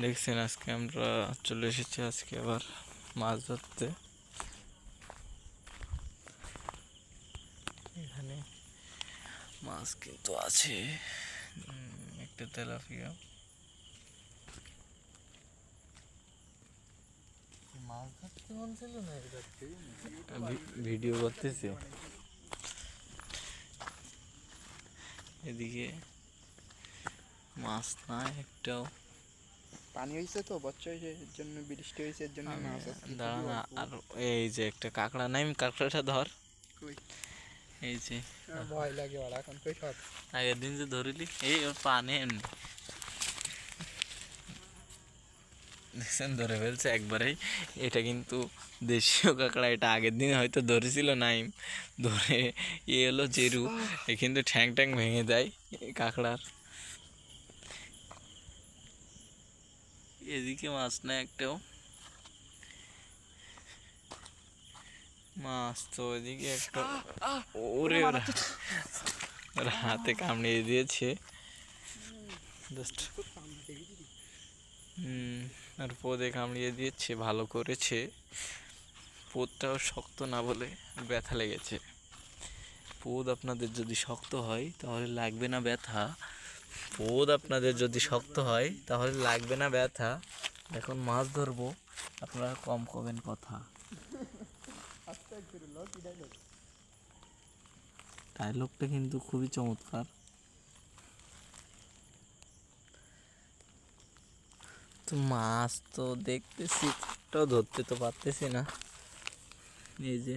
দেখছেন আজকে আমরা চলে এসেছি আজকে আবার মাছ ধরতে। এখানে মাছ কিন্তু আছে। উম, একটা তেলাপিয়া। মাছ ধরতে মন ছিল না ভি- ভিডিও করতেছে। এদিকে মাছ নাই একটাও। পানি হয়েছে তো বচ্চা হয়েছে এর জন্য বৃষ্টি হয়েছে এর জন্য মাছ আজকে দাঁড়া না। আর এই যে একটা কাঁকড়া নাই কাঁকড়াটা ধর? এই যে। ভয় লাগে ওরা এখন কই সব আগের দিন যে ধরিলি এই ওর পানে এমনি। দেখছেন ধরে ফেলছে একবারেই। এটা কিন্তু দেশীয় কাঁকড়া এটা আগের দিন হয়তো ধরেছিল নাইম। ধরে এ হলো জেরু এ কিন্তু ঠ্যাং ঠ্যাং ভেঙে দেয় কাঁকড়ার। এদিকে মাছ না একটাও। মাছ তো এদিকে একটা। ওরে ওরা হাতে কামড়িয়ে দিয়েছে। জাস্ট আর পোদে কামড়িয়ে দিয়েছে, ভালো করেছে। পোদটাও শক্ত না বলে ব্যথা লেগেছে। পোদ আপনাদের যদি শক্ত হয়, তাহলে লাগবে না ব্যথা। পোদ আপনাদের যদি শক্ত হয়, তাহলে লাগবে না ব্যথা। এখন মাছ ধরবো, আপনারা কম কবেন কথা। ডায়লগটা কিন্তু খুবই চমৎকার। তো মাছ তো দেখতেছি ধরতে তো পারতেছি না। এই যে।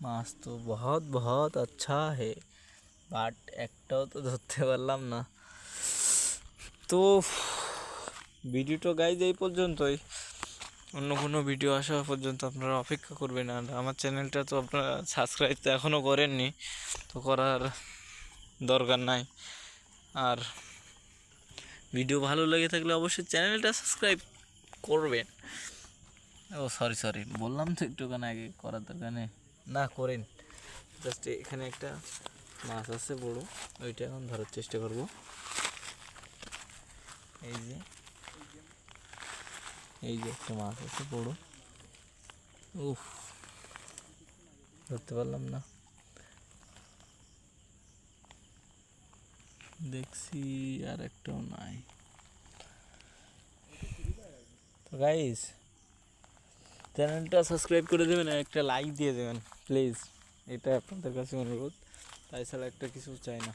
মাছ তো বহুত বহুত আচ্ছা হে। বাট একটাও তো ধরতে পারলাম না। তো ভিডিওটা গাইজ এই পর্যন্তই। অন্য কোনো ভিডিও আসা পর্যন্ত আপনারা অপেক্ষা করবেন। আর আমার চ্যানেলটা তো আপনারা সাবস্ক্রাইব তো এখনও করেননি। তো করার দরকার নাই। আর ভিডিও ভালো লেগে থাকলে অবশ্যই চ্যানেলটা সাবস্ক্রাইব করবেন। ও সরি সরি বললাম তো একটুখানি আগে, করার দরকার নেই। না করেন। জাস্ট এখানে একটা মাছ আছে বড়, ওইটা এখন ধরার চেষ্টা করব। এই যে এই যে একটা মাছ আছে বড়। উফ, ধরতে পারলাম না। দেখছি আর একটাও নাই। তো গাইস চ্যানেলটা সাবস্ক্রাইব করে দেবেন আর একটা লাইক দিয়ে দেবেন প্লিজ এটা আপনাদের কাছে অনুরোধ তাই ছাড়া একটা কিছু চাই না।